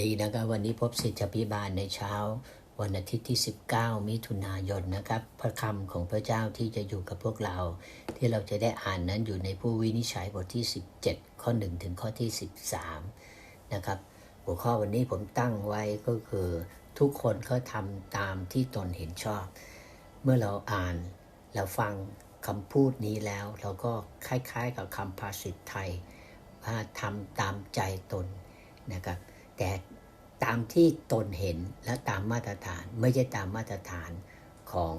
ดีนะครับวันนี้พบสิทธิพิบาลในเช้า วันอาทิตย์ที่ 19 มิถุนายนนะครับ พระคำของพระเจ้าที่จะอยู่กับพวกเรา ที่เราจะได้อ่านนั้นอยู่ในผู้วินิจฉัยบทที่ 17 ข้อ 1 ถึงข้อที่ 13 นะครับ หัวข้อวันนี้ผมตั้งไว้ก็คือ ทุกคนเขาทำตามที่ตนเห็นชอบ เมื่อเราอ่านเราฟังคำพูดนี้แล้ว เราก็คล้ายๆกับคำภาษิตไทยว่าทำตามใจตนนะครับ แต่ตามที่ตนเห็นและตามมาตรฐานไม่ใช่ตามมาตรฐานของ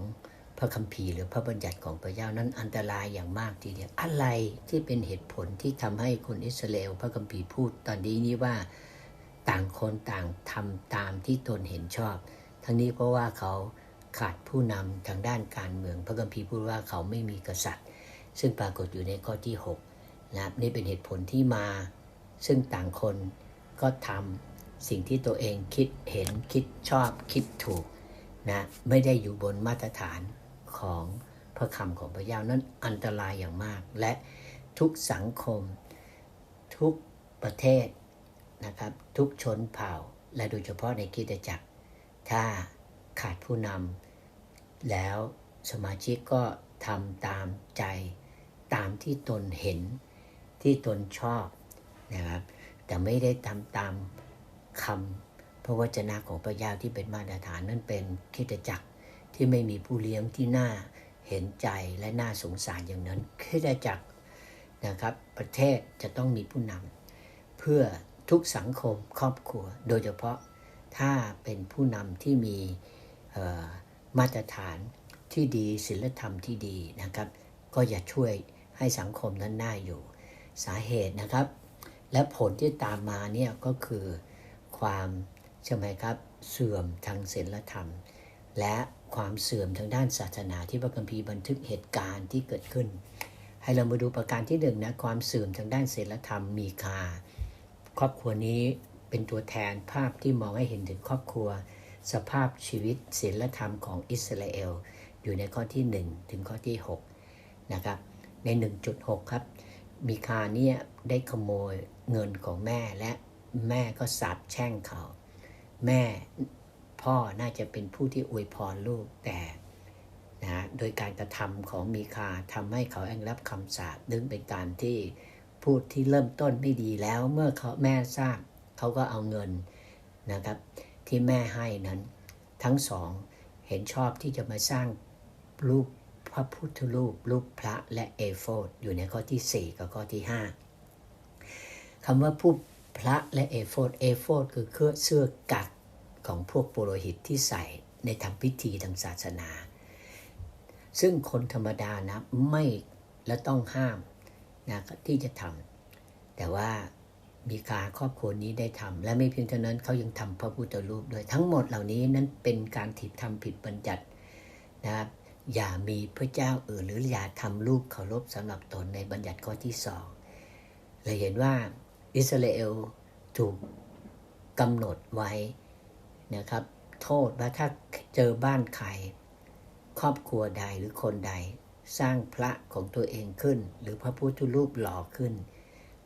พระคัมภีร์หรือพระบัญญัติของพระเจ้านั้นอันตรายอย่างมากทีเดียวอะไรที่เป็นเหตุผลที่ทำให้คนอิสราเอลพระคัมภีร์พูดตอนนี้นี้ว่าต่างคนต่างทำตามที่ตนเห็นชอบ ทั้งนี้เพราะว่าเขาขาดผู้นำทางด้านการเมือง พระคัมภีร์พูดว่าเขาไม่มีกษัตริย์ ซึ่งปรากฏอยู่ในข้อที่6นะนี่เป็นเหตุผลที่มา ซึ่งต่างคนก็ทำ สิ่งที่ตัวเองคิดเห็นคิดชอบคิดถูกนะไม่ได้อยู่บนมาตรฐานของพระคำของพระเจ้านั้นอันตรายอย่างมาก และทุกสังคม ทุกประเทศนะครับ ทุกชนเผ่า และโดยเฉพาะในคริสตจักร ถ้าขาดผู้นำแล้วสมาชิกก็ทำตามใจตามที่ตนเห็นที่ตนชอบนะครับ แต่ไม่ได้ทำตาม คำพระวจนะของพระเจ้าที่เป็นมาตรฐานนั่นเป็นคริสตจักรที่ไม่มีผู้เลี้ยงที่น่าเห็นใจและน่าสงสารอย่างนั้นคริสตจักรนะครับประเทศจะต้องมีผู้นำเพื่อทุกสังคมครอบครัว โดยเฉพาะถ้าเป็นผู้นำที่มีมาตรฐานที่ดีศีลธรรมที่ดีนะครับ ก็จะช่วยให้สังคมนั้นน่าอยู่สาเหตุนะครับ และผลที่ตามมาเนี่ยก็คือ ความใช่ไหมครับ เสื่อมทางศีลธรรม และความเสื่อมทางด้านศาสนาที่พระคัมภีร์บันทึกเหตุการณ์ที่เกิดขึ้น ให้เรามาดูประการที่หนึ่งนะความเสื่อมทางด้านศีลธรรมมีคาครอบครัวนี้เป็นตัวแทนภาพที่มองให้เห็นถึงครอบครัว สภาพชีวิตศีลธรรมของอิสราเอลอยู่ในข้อที่ 1 ถึงข้อที่6นะครับใน 1.6 ครับ มีคาเนี่ยได้ขโมยเงินของแม่และ แม่ก็สาบแช่งเขา แม่พ่อน่าจะเป็นผู้ที่อวยพรลูกแต่นะโดยการกระทำของมีคาทำให้เขาแองรับคำสาปนึงเป็นการที่พูดที่เริ่มต้นไม่ดีแล้วเมื่อเขาแม่ทราบเขาก็เอาเงินนะครับ ที่แม่ให้นั้น ทั้งสองเห็นชอบที่จะมาสร้างรูปพระพุทธรูปรูปพระและเอโฟดอยู่ในข้อที่ 4 กับข้อที่ 5คำว่าผู้ พระและเอโฟดเอโฟดคือเครื่องเสื้อกัดของพวกปุโรหิตที่ใส่ในทำพิธีทางศาสนา ซึ่งคนธรรมดานะไม่และต้องห้ามนะที่จะทำแต่ว่ามีกาครอบครัวนี้ได้ทำและไม่เพียงเท่านั้นเขายังทำพระพุทธรูปด้วยทั้งหมดเหล่านี้นั้นเป็นการผิดทำผิดบัญญัตินะครับอย่ามีพระเจ้าอื่นหรืออย่าทำรูปเคารพสำหรับตนในบัญญัติข้อที่สองเราเห็นว่า อิสราเอลถูกกำหนดไว้นะครับ โทษว่าถ้าเจอบ้านใครครอบครัวใดหรือคนใด สร้างพระของตัวเองขึ้น หรือพระพุทธรูปหล่อขึ้น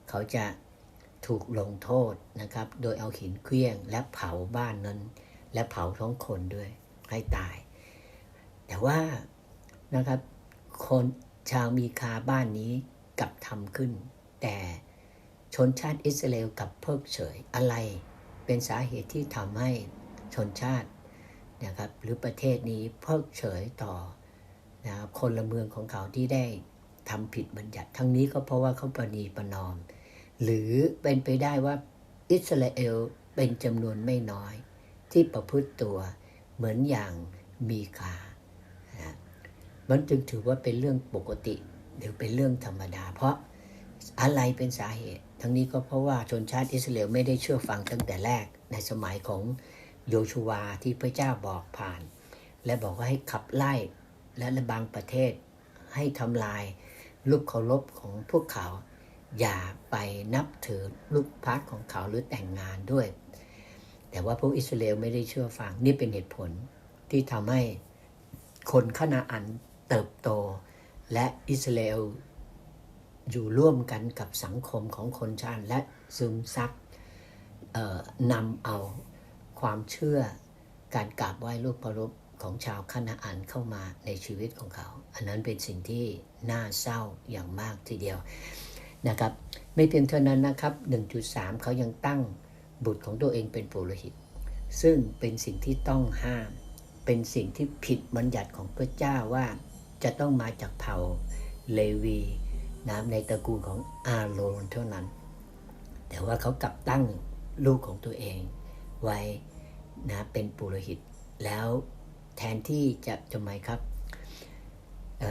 เขาจะถูกลงโทษนะครับ โดยเอาหินเคลี้ยง และเผาบ้านนั้น และเผาท้องคนด้วยให้ตาย แต่ว่านะครับคนชาวมีคาบ้านนี้กลับทำขึ้น แต่ ชนชาติอิสราเอลกับเพิกเฉยอะไรเป็นสาเหตุที่ทำให้ชนชาตินะครับหรือประเทศนี้เพิกเฉยต่อนะครับคนละเมืองของเขาที่ได้ทำผิดบัญญัติ ทั้งนี้ก็เพราะว่าเขาประนีประนอม หรือเป็นไปได้ว่าอิสราเอลเป็นจำนวนไม่น้อย ที่ประพฤติตัวเหมือนอย่างมีคานะมันจึงถือว่าเป็นเรื่องปกติ หรือเป็นเรื่องธรรมดา เพราะอะไรเป็นสาเหตุ ทั้งนี้ก็เพราะว่าชนชาติอิสราเอลไม่ได้เชื่อฟังตั้งแต่แรกในสมัยของโยชูวาที่พระเจ้าบอกผ่าน และบอกว่าให้ขับไล่และระบางประเทศให้ทำลายลูกเคารพของพวกเขา อย่าไปนับถือลูกพักของเขาหรือแต่งงานด้วย แต่ว่าพวกอิสราเอลไม่ได้เชื่อฟังนี่เป็นเหตุผลที่ทำให้คนขนาอันเติบโต และอิสราเอล อยู่ร่วมกันกับสังคมของคนชาติและซึมซับนำเอาความเชื่อการกราบไหว้รูปเคารพของชาวคณาอันเข้ามาในชีวิตของเขา อันนั้นเป็นสิ่งที่น่าเศร้าอย่างมากทีเดียวนะครับ ไม่เพียงเท่านั้นนะครับ 1.3 เขายังตั้งบุตรของตัวเองเป็นปุโรหิต ซึ่งเป็นสิ่งที่ต้องห้าม เป็นสิ่งที่ผิดบัญญัติของพระเจ้าว่าจะต้องมาจากเผ่าเลวี นะในตระกูลของอาโรนเท่านั้น แต่ว่าเขากลับตั้งลูกของตัวเองไว้นะเป็นปุโรหิต แล้วแทนที่จะทำไมครับเ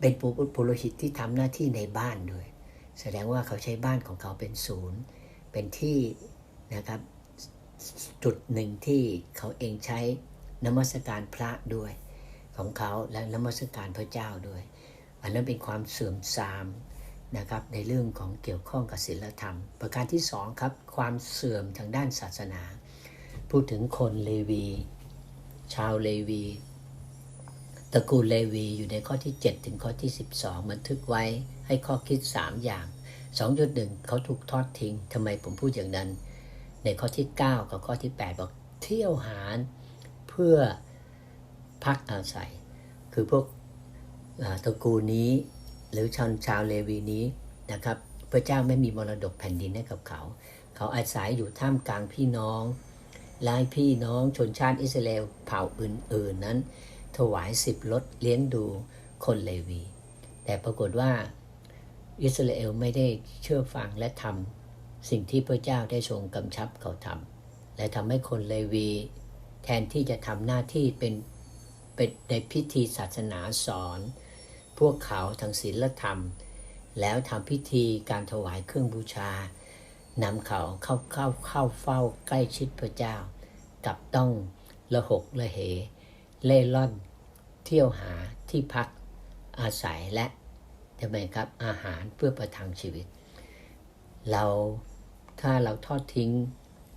เป็นปุปุโรหิตที่ทำหน้าที่ในบ้านด้วย แสดงว่าเขาใช้บ้านของเขาเป็นศูนย์ เป็นที่นะครับจุดหนึ่งที่เขาเองใช้นมัสการพระด้วยของเขาและนมัสการพระเจ้าด้วย อันนั้นเป็นความเสื่อมทรามนะครับในเรื่องของเกี่ยวข้องกับศีลธรรม ประการที่สองครับความเสื่อมทางด้านศาสนา พูดถึงคนเลวี ชาวเลวีตระกูลเลวีอยู่ในข้อที่ 7 ถึงข้อที่ 12 บันทึกไว้ให้ข้อคิด 3 อย่าง 2.1 เขาถูกทอดทิ้งทำไมผมพูดอย่างนั้น ในข้อที่ 9 กับข้อที่ 8 บอกเที่ยวหาเพื่อพักอาศัย คือพวก ตระกูลนี้ หรือชาวชาวเลวีนี้นะครับ พระเจ้าไม่มีมรดกแผ่นดินให้กับเขา เขาอาศัยอยู่ท่ามกลางพี่น้องลายพี่น้องชนชาติอิสราเอลเผ่าอื่น ๆ นั้น ถวายสิบรถเลี้ยงดูคนเลวี แต่ปรากฏว่าอิสราเอลไม่ได้เชื่อฟังและทำสิ่งที่พระเจ้าได้ทรงกำชับเขาทำและทำให้คนเลวี แทนที่จะทำหน้าที่เป็นเป็นในพิธีศาสนาสอน พวกเขาทางศีลธรรม แล้วทำพิธีการถวายเครื่องบูชานำเขาเข้าเข้าเข้าเฝ้าใกล้ชิดพระเจ้า กับต้องละหกละเห เล่ล่อน เที่ยวหาที่พักอาศัยและทำไมครับอาหารเพื่อประทังชีวิต เราถ้าเราทอดทิ้ง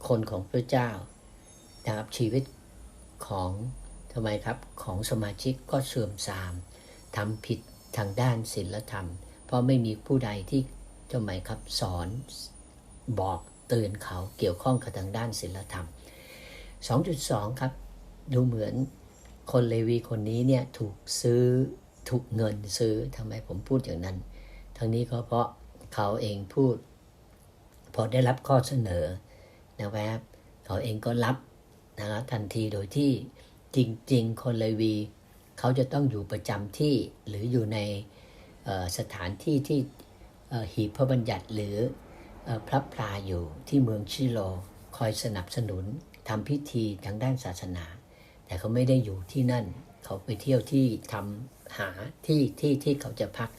คนของพระเจ้านะครับชีวิตของทำไมครับของสมาชิกก็เสื่อมทรามทำผิด ทางด้านศีลธรรม เพราะไม่มีผู้ใดที่ทำไมายครับสอนบอกเตือนเขาเกี่ยวข้องกับทางด้านศีลธรรม 2.2 ครับ ดูเหมือนคนเลวีคนนี้เนี่ยถูกซื้อถูกเงินซื้อทำไมผมพูดอย่างนั้น ทั้งนี้ก็เพราะเขาเองพูด พอได้รับข้อเสนอนะครับเขาเองก็รับนะครับทันทีโดยที่จริง ๆ คนเลวี เขาจะต้องอยู่ประจำที่หรืออยู่ในสถานที่ที่หีบพระบัญญัติหรือพระพลาอยู่ที่เมืองชิโลคอยสนับสนุนทำพิธีทางด้านศาสนา แต่เขาไม่ได้อยู่ที่นั่น เขาไปเที่ยวที่ทำหาที่ที่ที่เขาจะพัก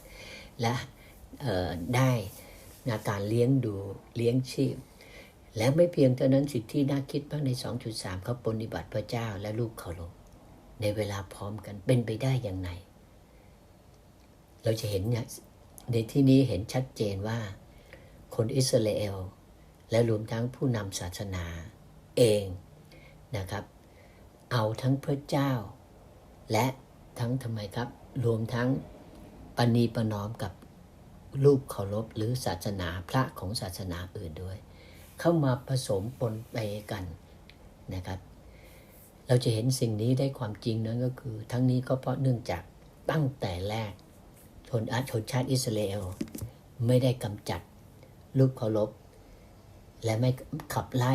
และได้นาการเลี้ยงดูเลี้ยงชีพ และไม่เพียงเท่านั้นสิ่งที่น่าคิดบ้างใน 2.3 เขาปฏิบัติพระเจ้าและลูกเขาลง ในเวลาพร้อมกันเป็นไปได้อย่างไร เราจะเห็นในที่นี้เห็นชัดเจนว่า คนอิสราเอล และรวมทั้งผู้นำศาสนาเองนะครับ เอาทั้งพระเจ้า และทั้งทำไมครับ รวมทั้งปณีประนอมกับรูปเคารพหรือศาสนาพระของศาสนาอื่นด้วย เข้ามาผสมปนไปกันนะครับ เราจะเห็นสิ่งนี้ได้ความจริงนั้นก็คือ ทั้งนี้ก็เพราะเนื่องจากตั้งแต่แรกชนอาชนชาติอิสราเอลไม่ได้กำจัดลูกเคารพและไม่ขับไล่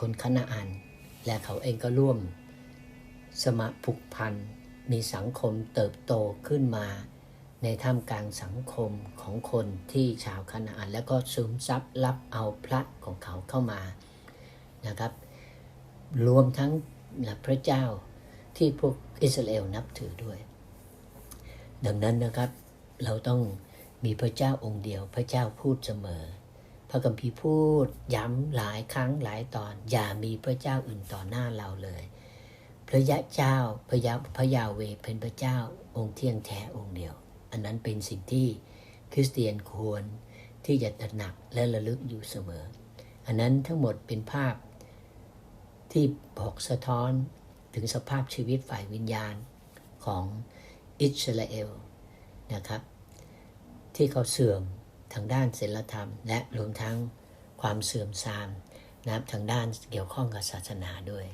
คนคณะอัน และเขาเองก็ร่วมสมผูกพัน มีสังคมเติบโตขึ้นมา ในท่ามกลางสังคมของคนที่ชาวคณะอัน แล้วก็ซึมซับรับเอาพระของเขาเข้ามานะครับ รวมทั้ง พระเจ้าที่พวกอิสราเอลนับถือด้วย ดังนั้นนะครับเราต้องมีพระเจ้าองค์เดียว พระเจ้าพูดเสมอ พระคัมภีพูดย้ำหลายครั้งหลายตอน อย่ามีพระเจ้าอื่นต่อหน้าเราเลย พระยะเจ้าพระยาพระยาเวเป็นพระเจ้าองค์เที่ยงแท้องค์เดียว อันนั้นเป็นสิ่งที่คริสเตียนควรที่จะตระหนักและระลึกอยู่เสมอ อันนั้นทั้งหมดเป็นภาพ ที่บอกสะท้อนถึงสภาพชีวิตฝ่ายวิญญาณของอิสราเอลนะครับ ที่เขาเสื่อมทางด้านศีลธรรม และรวมทั้งความเสื่อมทรามนะครับทางด้านเกี่ยวข้องกับศาสนาด้วย